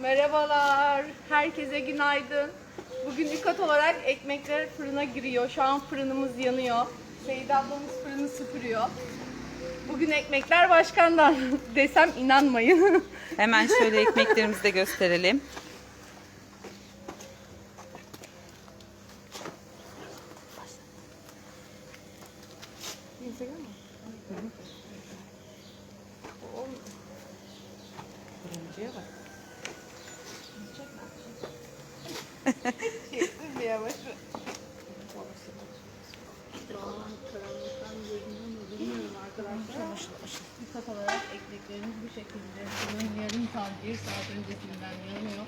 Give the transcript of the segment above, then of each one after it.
Merhabalar. Herkese günaydın. Bugün ükat olarak ekmekler fırına giriyor. Şu an fırınımız yanıyor. Seyit ablamız fırını süpürüyor. Bugün ekmekler başkandan desem inanmayın. Hemen şöyle ekmeklerimizi de gösterelim. Ükat olarak ekmeklerimiz bu şekilde. Fırın yarım saat, bir saat öncesinden yanıyor.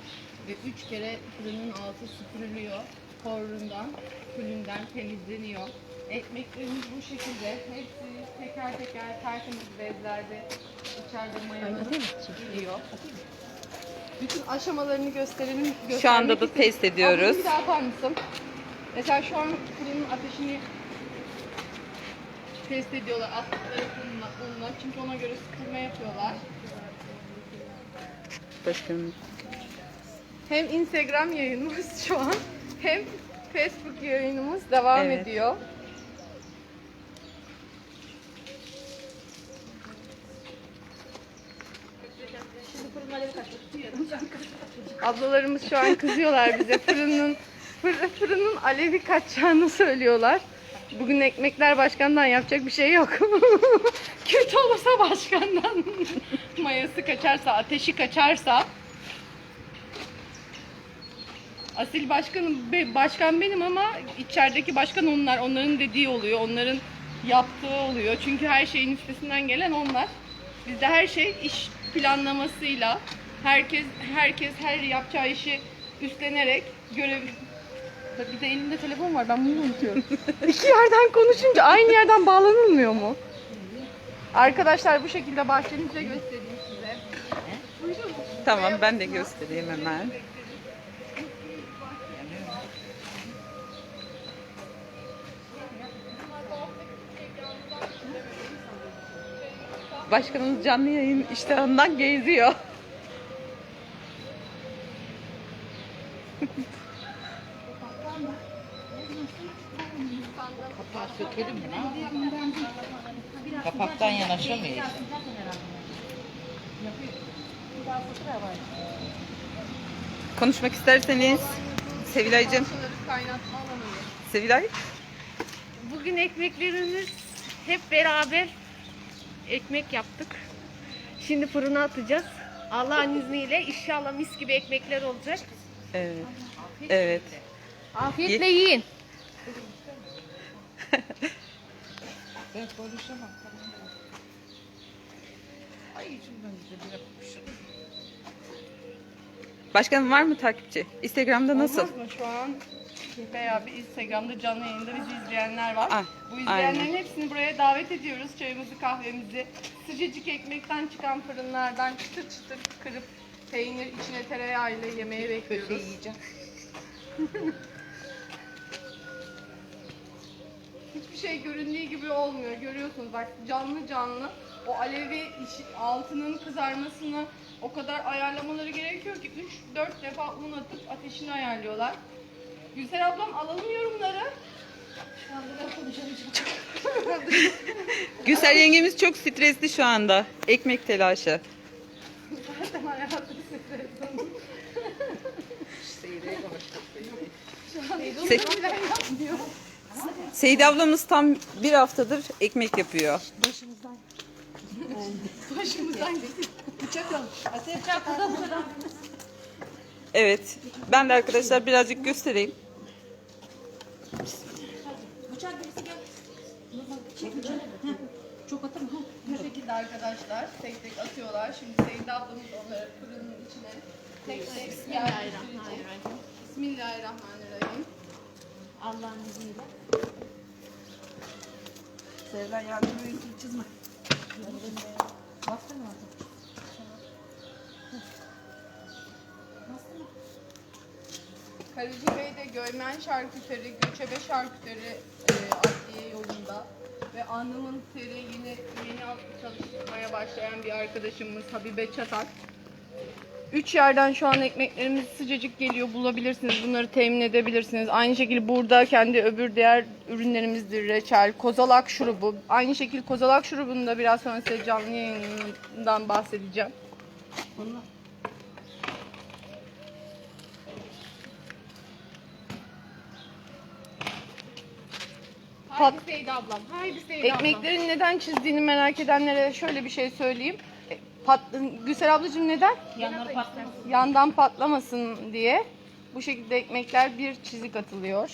Ve üç kere fırının altı süpürülüyor. Korundan, külünden temizleniyor. Ekmeklerimiz bu şekilde. Hepsi teker teker tertemiz bezlerde içeride mayalanıp geliyor. Bütün aşamalarını gösterelim. Şu anda da test ediyoruz. Abla bir daha yapar mısın? Mesela şu an fırının ateşini test ediyorlar attıkları unla, unla. Çünkü ona göre sıkılma yapıyorlar. Başkanım. Hem Instagram yayınımız şu an hem Facebook yayınımız devam Evet. ediyor. Ablalarımız şu an kızıyorlar bize. Fırının fır- fırının alevi kaçacağını söylüyorlar. Bugün ekmekler başkandan yapacak bir şey yok. Kötü olursa başkandan mayası kaçarsa, ateşi kaçarsa Asil başkanım başkan benim ama içerideki başkan onlar. Onların dediği oluyor. Onların yaptığı oluyor. Çünkü her şeyin üstesinden gelen onlar. Bizde her şey iş planlamasıyla herkes herkes her yapacağı işi üstlenerek görev bir de elimde telefon var. Ben bunu unutuyorum. İki yerden konuşunca aynı yerden bağlanılmıyor mu? Arkadaşlar bu şekilde bahçemizi de göstereyim size. Tamam ben de göstereyim hemen. Başkanımız canlı yayın iştahından geziyor. sökelim mi? Yapalım? Kapaktan yanaşamıyor işte. Konuşmak isterseniz Sevilay'cığım. Sevilay. Bugün ekmeklerimiz hep beraber ekmek yaptık. Şimdi fırına atacağız. Allah'ın izniyle inşallah mis gibi ekmekler olacak. Evet. Evet. Afiyetle yiyin. Ben konuşamam. Ay içimden bize bir yapmışım. Başkanım var mı takipçi? Instagram'da nasıl? Olmaz mı? Şu an veya bir Instagram'da canlı yayında bizi izleyenler var. Ah, Bu izleyenlerin aynen. hepsini buraya davet ediyoruz. Çayımızı, kahvemizi, sıcacık ekmekten çıkan fırınlardan çıtır çıtır kırıp peynir içine tereyağıyla yemeği bekliyoruz. Köfte yiyeceğim. Hiçbir şey göründüğü gibi olmuyor. Görüyorsunuz bak canlı canlı o alevi işi- altının kızarmasını o kadar ayarlamaları gerekiyor ki 3-4 defa un atıp ateşini ayarlıyorlar. Gülser ablam alalım yorumları. Güzel yengemiz çok stresli şu anda. Ekmek telaşı. Zaten hayatı stresin. Seyreğe konuştuk. Se- Bilen yapmıyor. Seyit ablamız tam bir haftadır ekmek yapıyor. Başımızdan gitti. Evet. Ben de arkadaşlar birazcık göstereyim. Bu şekilde arkadaşlar tek tek atıyorlar. Şimdi Seyit ablamız onları fırının içine tek tek Bismillahirrahmanirrahim. Bismillahirrahmanirrahim. Allah'ın izniyle. Sevda yardım et çizme. Bastın mı artık? Karıcı Bey'de Göymen şarküteri, Göçebe şarküteri e, adliye yolunda ve Alnımın Teri yine yeni çalışmaya başlayan bir arkadaşımız Habibe Çatak. Üç yerden şu an ekmeklerimiz sıcacık geliyor bulabilirsiniz. Bunları temin edebilirsiniz. Aynı şekilde burada kendi öbür diğer ürünlerimizdir. Reçel, kozalak şurubu. Aynı şekilde kozalak şurubunu da biraz sonra size canlı yayından bahsedeceğim. Pat- Haydi Seyda ablam. Haydi Seyda ablam. Ekmeklerin neden çizdiğini merak edenlere şöyle bir şey söyleyeyim. Pat, Gülsel ablacığım neden? Yanları patlamasın. Yandan patlamasın diye bu şekilde ekmekler bir çizik atılıyor.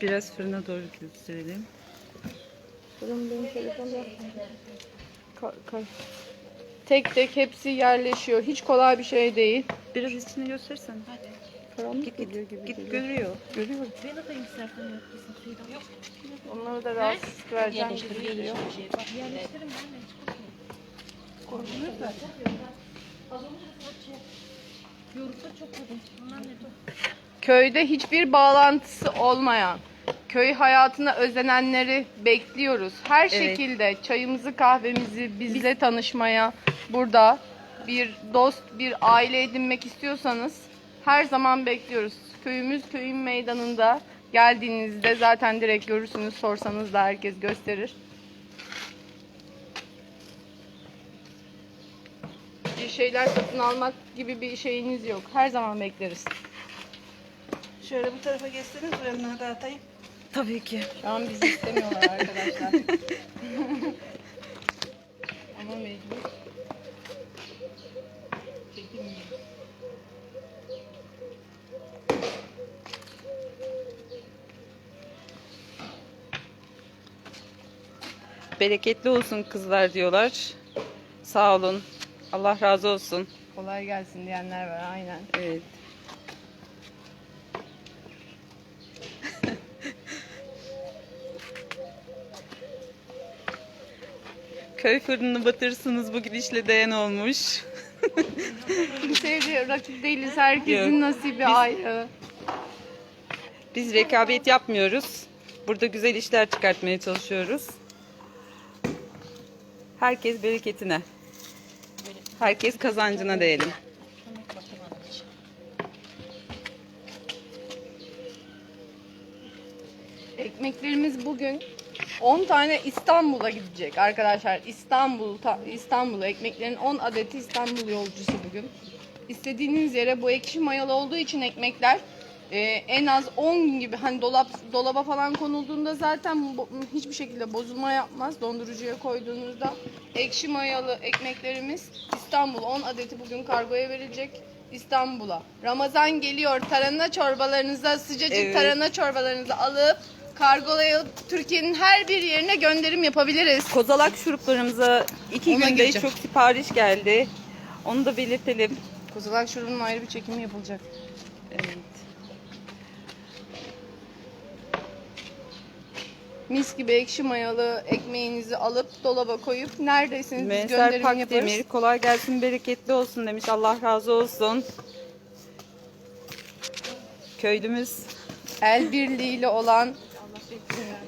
Biraz fırına doğru gösterelim. Ka- ka- Tek tek hepsi yerleşiyor. Hiç kolay bir şey değil. Biraz içini göstersen. Karanlık Git geliyor gibi git, geliyor. görüyor. Görüyorum. Ben atayım istersen yok bizim Onları da rahatsız vereceğim gibi geliyor. Yerleştirin ben ne dur? Köyde hiçbir bağlantısı olmayan, köy hayatına özenenleri bekliyoruz. Her Evet. şekilde çayımızı, kahvemizi bizle tanışmaya, burada bir dost, bir aile edinmek istiyorsanız her zaman bekliyoruz. Köyümüz köyün meydanında. Geldiğinizde zaten direkt görürsünüz. Sorsanız da herkes gösterir. Bir şeyler satın almak gibi bir şeyiniz yok. Her zaman bekleriz. Şöyle bu tarafa geçseniz buranın dağıtayım. Tabii ki. Şu an bizi istemiyorlar arkadaşlar. Ama mecbur. Bereketli olsun kızlar diyorlar. Sağ olun. Allah razı olsun. Kolay gelsin diyenler var aynen. Evet. Köy fırını batırırsınız bu gidişle dayan olmuş. Kimseye rakip değiliz. Herkesin Yok. nasibi ayrı. Biz rekabet yapmıyoruz. Burada güzel işler çıkartmaya çalışıyoruz. Herkes bereketine. Herkes kazancına diyelim. Ekmeklerimiz bugün 10 tane İstanbul'a gidecek arkadaşlar. İstanbul ta- İstanbul'a ekmeklerin 10 adeti İstanbul yolcusu bugün. İstediğiniz yere bu ekşi mayalı olduğu için ekmekler e, en az 10 gibi hani dolap dolaba falan konulduğunda zaten bo- hiçbir şekilde bozulma yapmaz. Dondurucuya koyduğunuzda ekşi mayalı ekmeklerimiz İstanbul 10 adeti bugün kargoya verilecek. İstanbul'a. Ramazan geliyor. Tarhana çorbalarınıza, sıcacık Evet. tarhana çorbalarınızı alıp kargolayıp Türkiye'nin her bir yerine gönderim yapabiliriz. Kozalak şuruplarımıza iki Ona günde gireceğim. çok sipariş geldi. Onu da belirtelim. Kozalak şurubunun ayrı bir çekimi yapılacak. Evet. Mis gibi ekşi mayalı ekmeğinizi alıp dolaba koyup neredeyseniz biz Müesser gönderim yaparız. Pakdemir kolay gelsin bereketli olsun demiş. Allah razı olsun. Köylümüz El birliğiyle olan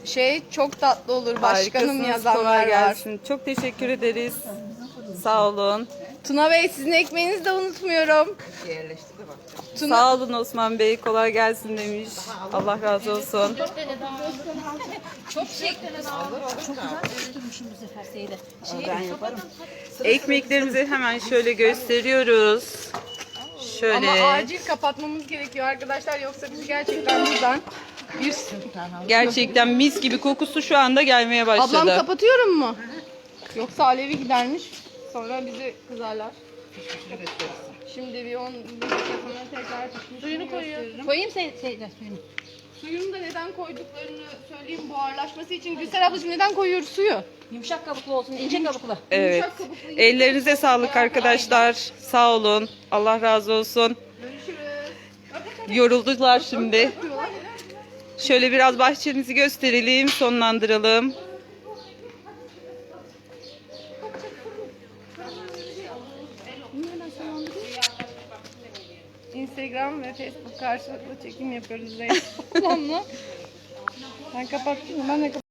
şey çok tatlı olur. Başkanım harikasınız. yazanlar kolay var. gelsin. Çok teşekkür ederiz. Sağ olun. Tuna Bey sizin ekmeğinizi de unutmuyorum. Yerleşti de bak. Tuna, Sağ olun Osman Bey kolay gelsin demiş. Allah razı olsun. Çok çektiniz. Çok güzel tutturmuşum bu sefer Seyda. Şey, Ben yaparım. Ekmeklerimizi hemen şöyle gösteriyoruz. Şöyle. ama acil kapatmamız gerekiyor arkadaşlar yoksa biz gerçekten buradan bir... Gerçekten mis gibi kokusu şu anda gelmeye başladı. Ablam kapatıyorum mu? Yoksa Alevi gidermiş. Sonra bizi kızarlar. Şimdi bir 10 bir dakika sonra tekrar pişmiş Suyunu gösteririm. koyuyor. Koyayım Sey- Seyda suyunu. Suyunu da neden koyduklarını söyleyeyim buharlaşması için. Gülsel ablacığım neden koyuyoruz suyu? Yumuşak kabuklu olsun, ince kabuklu. Evet. Yumuşak kabuklu Ellerinize sağlık arkadaşlar. Sağ olun. Allah razı olsun. Görüşürüz. Yoruldular şimdi. Şöyle biraz bahçemizi gösterelim, sonlandıralım. Instagram ve Facebook karşılıklı çekim yapıyoruz Zeynep ablamla. Ben kapattım mı? Ben de kapattım.